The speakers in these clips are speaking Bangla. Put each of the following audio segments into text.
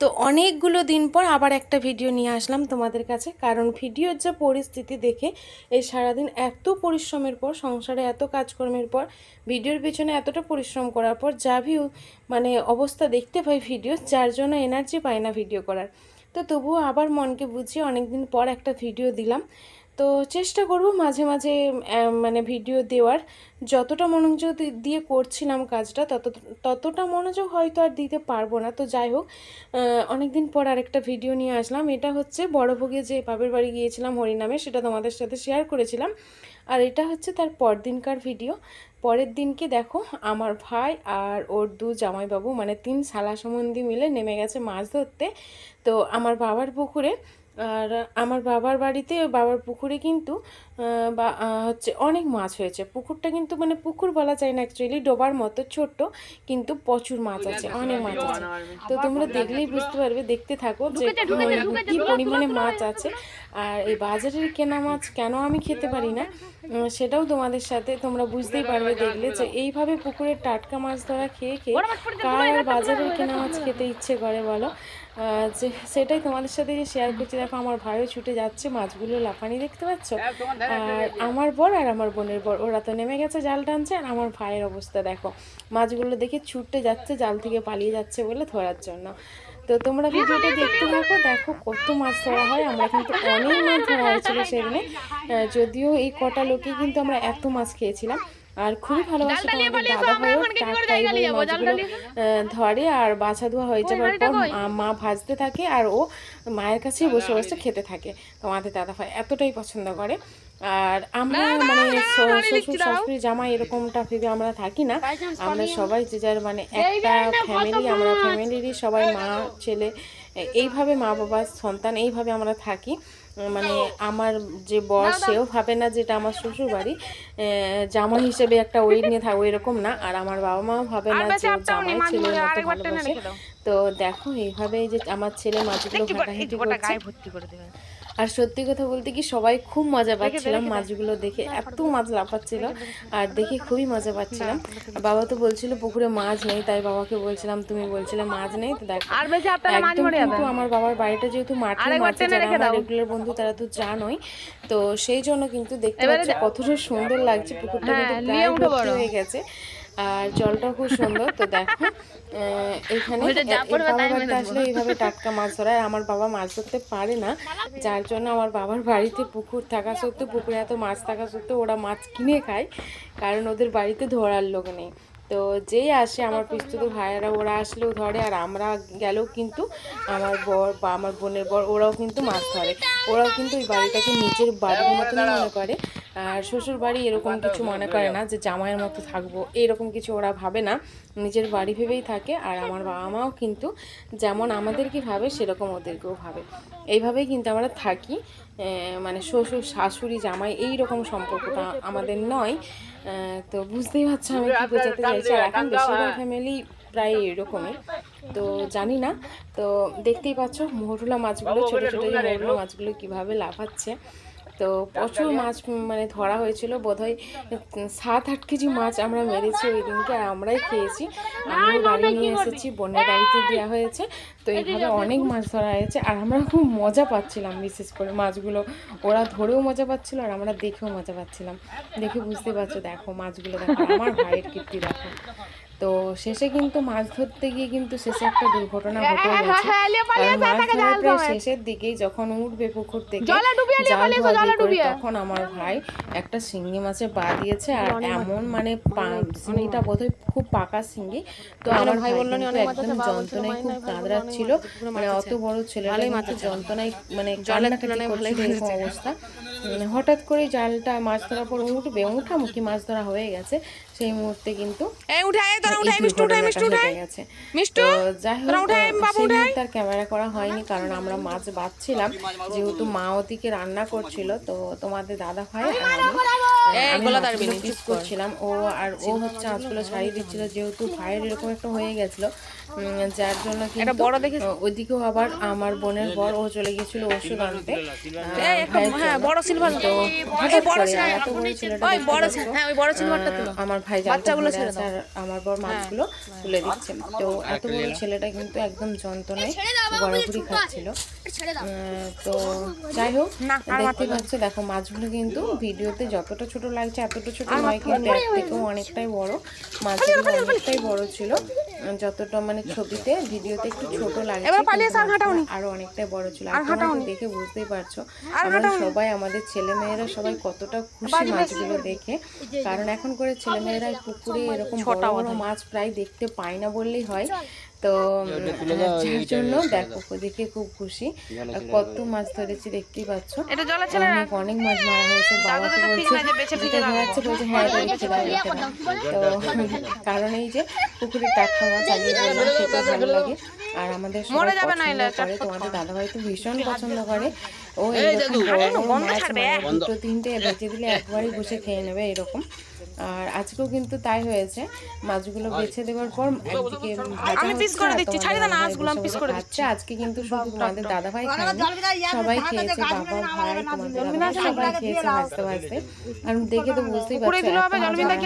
তো অনেকগুলো দিন পর আবার একটা ভিডিও নিয়ে আসলাম তোমাদের কাছে। কারণ ভিডিওর যে পরিস্থিতি দেখে, এই সারাদিন এত পরিশ্রমের পর, সংসারে এত কাজকর্মের পর, ভিডিওর পেছনে এতটা পরিশ্রম করার পর, যা ভিউ মানে অবস্থা দেখতে পাই ভিডিও, যার জন্য এনার্জি পায় না ভিডিও করার। তো তবুও আবার মনকে বুঝিয়ে অনেকদিন পর একটা ভিডিও দিলাম। তো চেষ্টা করব মাঝে মাঝে মানে ভিডিও দেওয়ার। যতটা মনোযোগ দিয়ে করছিলাম কাজটা, তত, ততটা মনোযোগ হয়তো আর দিতে পারব না। তো যাই হোক অনেক দিন পর আরেকটা ভিডিও নিয়ে আসলাম। এটা হচ্ছে বড়ভোগে যে বাপের বাড়ি গিয়েছিলাম হরিনামে, সেটা তোমাদের সাথে শেয়ার করেছিলাম। আর এটা হচ্ছে তার পরদিনকার ভিডিও। পরের দিনকে দেখো, আমার ভাই আর ওর দু জামাইবাবু মানে তিন শালা সম্বন্ধী মিলে নেমে গেছে মাছ ধরতে। তো আমার বাবার পুকুরে আর আমার বাবার বাড়িতে বাবার পুকুরে কিন্তু বা হচ্ছে অনেক মাছ হয়েছে। পুকুরটা কিন্তু মানে পুকুর বলা যায় না অ্যাকচুয়ালি ডোবার মতো ছোট্ট কিন্তু প্রচুর মাছ আছে অনেক মাছ আছে। তো তোমরা দেখলেই বুঝতে পারবে দেখতে থাকো যে কি পরিমাণে মাছ আছে। আর এই বাজারের কেনা মাছ কেন আমি খেতে পারি না? সেটাও তোমাদের সাথে তোমরা বুঝতেই পারবে দেখলে যে এইভাবে পুকুরের টাটকা মাছ ধরা খেয়ে খেয়ে কার বাজারের কেনা মাছ খেতে ইচ্ছে করে বলো? যে সেটাই তোমাদের সাথে যে শেয়ার করছি দেখো আমার ভাইও ছুটে যাচ্ছে মাছগুলো লাফানি দেখতে পাচ্ছ? আর আমার বর আর আমার বোনের বর ওরা তো নেমে গেছে জাল টানছে আর আমার ভাইয়ের অবস্থা দেখো। মাছগুলো দেখে ছুটতে যাচ্ছে জাল থেকে পালিয়ে যাচ্ছে বলে ধরার জন্য। তো তোমরা ভিডিওটা দেখতে থাকো দেখো কত মাছ ধরা হয়। আমরা কিন্তু অনেক মাছ ধরা হয়েছিল সেখানে যদিও এই কটা লোকে কিন্তু আমরা এত মাছ খেয়েছিলাম। আর খুবই ভালোবাসে তোমাদের দাদা ভাইও টাটকা এইভাবে মাছগুলো ধরে আর বাছা ধোয়া হয়ে যাওয়ার পর মা- মা ভাজতে থাকে আর ও মায়ের কাছেই বসে বসে খেতে থাকে। তোমাদের দাদা ভাই এতটাই পছন্দ করে। আর আমরা মানে শ্বশুর শাশুড়ি জামাই এরকমটা ভেবে আমরা থাকি না। আমরা সবাই যে যার মানে একটা ফ্যামিলি আমরা ফ্যামিলিরই সবাই মা ছেলে এইভাবে মা বাবা সন্তান এইভাবে আমরা থাকি। মানে আমার যে বর সেও ভাবে না যেটা আমার শ্বশুর বাড়ি জামা হিসেবে একটা ওই নিয়ে থাকব এরকম না। আর আমার বাবা মাও ভাবে না যে জামাই ছেলে মতো ভালোবাসে। তো দেখো এইভাবে যে আমার ছেলে মাছগুলো ঘাটাঘাটি করছে। ভর্তি করে দেবে। আর সত্যি কথা বলতে কি সবাই খুব মজা পাচ্ছিলাম মাছগুলো দেখে এত মাছ লাফাচ্ছিল। আর দেখে খুবই মজা পাচ্ছিলাম। বাবা তো বলছিল পুকুরে মাছ নেই। তাই বাবাকে বলছিলাম তুমি বলছিলে মাছ নেই? তো দেখো একদম কিন্তু আমার বাবার বাড়িটা যেহেতু মাঠে মাঠে যারা আমার রেগুলার বন্ধু তারা তো জানোই। তো সেই জন্য কিন্তু দেখতে পাচ্ছি কতটা সুন্দর লাগছে পুকুরটা হ্যাঁ, কিন্তু প্রায় ভর্তি হয়ে গেছে। আর জলটা খুব সুন্দর তো দেখো এখানে বাবার আসলে এইভাবে টাটকা মাছ ধরা আর আমার বাবা মাছ ধরতে পারে না। যার জন্য আমার বাবার বাড়িতে পুকুর থাকা সত্ত্বেও পুকুরে এত মাছ থাকা সত্ত্বেও ওরা মাছ কিনে খায় কারণ ওদের বাড়িতে ধরার লোক নেই। তো যেই আসে আমার পিস্তুত ভাইয়েরা ওরা আসলেও ধরে আর আমরা গেলেও কিন্তু আমার বর বা আমার বোনের বর ওরাও কিন্তু মাছ ধরে। ওরাও কিন্তু ওই বাড়িটাকে নিজের বাড়ির মতনই মনে করে। আর শ্বশুর বাড়ি এরকম কিছু মনে করে না যে জামাইয়ের মতো থাকব, এরকম কিছু ওরা ভাবে না। নিজের বাড়ি ভেবেই থাকে আর আমার বাবা মাও কিন্তু যেমন আমাদেরকে ভাবে, সেরকম ওদেরকেও ভাবে। এইভাবেই কিন্তু আমরা থাকি। মানে শ্বশুর, শাশুড়ি, জামাই এই রকম সম্পর্কটা আমাদের নয়। তো বুঝতেই পারছ আমি কি বোঝাতে চাইছি। আর এখন বেশিরভাগ ফ্যামিলি প্রায় এরকমই। তো জানি না। তো দেখতেই পাচ্ছ মোহরুলা মাছগুলো, ছোটো ছোটো যে মাছগুলো কীভাবে লাফাচ্ছে। তো প্রচুর মাছ মানে ধরা হয়েছিল। বোধহয় সাত আট কেজি মাছ আমরা মেরেছি ওই দিনকে আর আমরাই খেয়েছি। আমিও বাড়ি নিয়ে এসেছি বোনের বাড়িতে দেওয়া হয়েছে। তো এইভাবে অনেক মাছ ধরা হয়েছে আর আমরা খুব মজা পাচ্ছিলাম বিশেষ করে মাছগুলো। ওরা ধরেও মজা পাচ্ছিল আর আমরা দেখেও মজা পাচ্ছিলাম। দেখে বুঝতে পারছ দেখো মাছগুলো দেখো আমার ভাইয়ের কীর্তি দেখো। তো শেষে কিন্তু মাছ ধরতে গিয়ে কিন্তু শেষে একটা দুর্ঘটনা ঘটে গেছে। মাছ ধরার প্রায় শেষের দিকেই যখন উঠবে পুকুর থেকে তখন আমার ভাই একটা শিঙ্গি মাছে পা দিয়েছে আর এমন মানে শিঙিটা বোধহয় খুব পাকা শিঙ্গি। তো আমার ভাই বলল একদম যন্ত্রণায় খুব কাঁদরাচ্ছিল মানে অত বড় কিন্তু যন্ত্রণায় মানে এরকম অবস্থা। মানে হঠাৎ করে জালটা মাছ ধরার পর উঠবে উঠামুখি মাছ ধরা হয়ে গেছে। সেই মুহূর্তে কিন্তু যাই হোক সেই মুহূর্তে আর ক্যামেরা করা হয়নি কারণ আমরা মাছ বাঁচছিলাম। যেহেতু মা ওদিকে রান্না করছিল তো তোমাদের দাদা ভাই আমি পিস করছিলাম। ও আর ও হচ্ছে আঁচগুলো ছাড়িয়ে দিচ্ছিল যেহেতু ভাইয়ের এরকম একটা হয়ে গেছিল যার জন্য বড় দেখে- ওইদিকেও আবার আমার বোনের বর ও চলে গেছিল ওষুধ আনতে। হ্যাঁ। বড় সিলভার তো হ্যাঁ, আমার ভাই বাচ্চাগুলো আর আমার বর মাছগুলো তুলে দিচ্ছে। তো এত বড় ছেলেটা কিন্তু একদম যন্ত্রণায় গড়াগড়ি খাচ্ছিল। তো যাই হোক দেখতে পাচ্ছ দেখো মাছগুলো কিন্তু ভিডিওতে যতটা ছোট লাগছে এতটা ছোট নয় কিন্তু এর থেকেও অনেকটাই বড়। মাছগুলো অনেকটাই বড় ছিল। যতটা মানে ছবিতে ভিডিওতে একটু ছোট লাগে আর অনেকটাই বড় ছিল। দেখে বুঝতেই পারছ আমরা সবাই আমাদের ছেলে মেয়েরা সবাই কতটা খুশি মাছগুলো দেখে। কারণ এখন করে ছেলে মেয়েরা পুকুরে এরকম বড় বড় মাছ প্রায় দেখতে পায় না বললেই হয়। তো যার জন্য দেখো দেখে খুব খুশি। আর কত মাছ ধরেছি দেখতেই পাচ্ছ। এটা জলে ছেলে অনেক অনেক মাছ মারা হয়েছে বাবা তো বলছে যেটা ধরাচ্ছে বলছে হ্যাঁ তো কারণ এই যে পুকুরের টাটকা মাছ আগে বললাম ভালো লাগে। আর আমাদের সবাই পছন্দ করে তোমাদের দাদাভাই তো ভীষণ পছন্দ করে। দুটো তিনটে ভেজে দিলে একবারই বসে খেয়ে নেবে এরকম। আর আজকেও কিন্তু তাই হয়েছে। মাছগুলো বেছে দেওয়ার পর একদিকে আমি piece করে দিচ্ছি, ছাড়ি না, দাদাভাই আমি বসে করে খাচ্ছে। আজকে কিন্তু শুধু তোমাদের দাদাভাই খায়নি সবাই খেয়েছে বাবা ভাই তোমাদের সবাই খেয়েছে ভাজতে ভাজতে আর দেখে তো বুঝতেই পারছ? মানে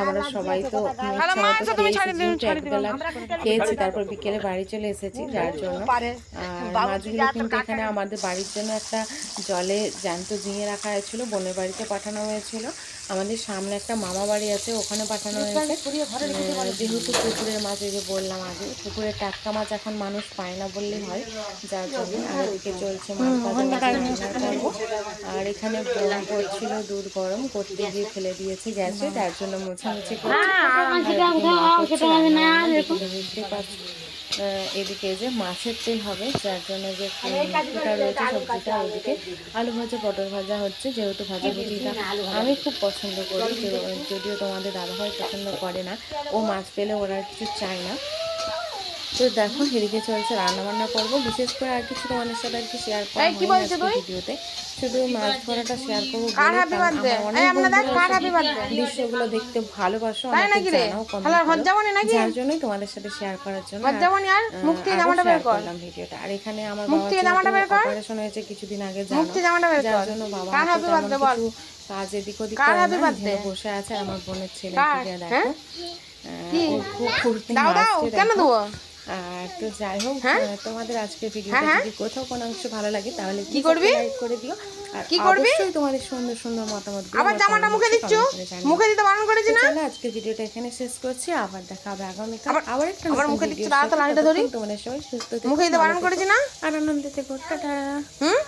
আমরা সবাই তো একবেলা খেয়েছি তারপর বিকেলে বাড়ি চলে এসেছি যার জন্য। আর মাছগুলো কিন্তু এখানে আমাদের বাড়ির জন্য একটা জলে জ্যান্ত ঝিঙে রাখা হয়েছিল বোনের বাড়িতে পাঠানো হয়েছিল। আমাদের সামনে একটা মামা বাড়ি আছে ওখানে পাঠানো হয়েছে। যেহেতু পুকুরের মাছ এই যে বললাম আগে পুকুরের টাটকা মাছ এখন মানুষ পায় না বললেই হয়। যার জন্য আর এদিকে চলছে আর এখানে করছিল দুধ গরম করতে গিয়ে ফেলে দিয়েছে গ্যাসে যার জন্য মোছামুছি করছে। বুঝতেই পারছ। এদিকে যে মাছের তেল হবে যার জন্য যে ফুটা রয়েছে সবজিটা ওদিকে আলু ভাজা পটল ভাজা হচ্ছে যেহেতু ভাজা ভুজিটা আমি খুব পছন্দ করি যদিও তোমাদের দাদাভাই পছন্দ করে না ও মাছ পেলে ওরা কিছু চায় না। তো দেখো এদিকে চলছে রান্না বান্না করব বিশেষ করে আর কিছু তোমাদের সাথে আর কি শেয়ার করা এই, কি হয়নি বলছে আজকে তুই? ভিডিওতে শুধু মাছ ধরাটা শেয়ার করব? দৃশ্যগুলো দেখতে ভালোবাসো? যার জন্যই তোমাদের সাথে শেয়ার করার জন্য। করলাম ভিডিওটা। আর এখানে আমার বাবা। অপারেশন হয়েছে কিছুদিন আগে যার জন্য বাবা? কিছু কাজ এদিক ওদিক বসে আছে আমার বোনের ছেলে দেখো। হ্যাঁ? খুব ফুর্তি কেন দেবো? আর তো যাই হোক হ্যাঁ? তোমাদের আজকে ভিডিওটা যদি কোথাও কোনো অংশ ভালো লাগে তাহলে কি করবি? লাইক করে দিও আর কি করবি? অবশ্যই তোমাদের সুন্দর সুন্দর মতামত আবার জামাটা মুখে দিচ্ছ মুখে দিতে বারণ করেছি না চলো আজকে ভিডিওটা এখানে শেষ করছি আবার দেখা হবে আগামী কাল আবার একটা আবার মুখে দিচ্ছো দিচ্ছ, দাঁড়াও তো সাথে। ধরি। তোমার তোমাদের সবাই সুস্থ থেকো মুখে দিতে বারণ। করেছি না আর আনন্দে থেকো টাটা হুম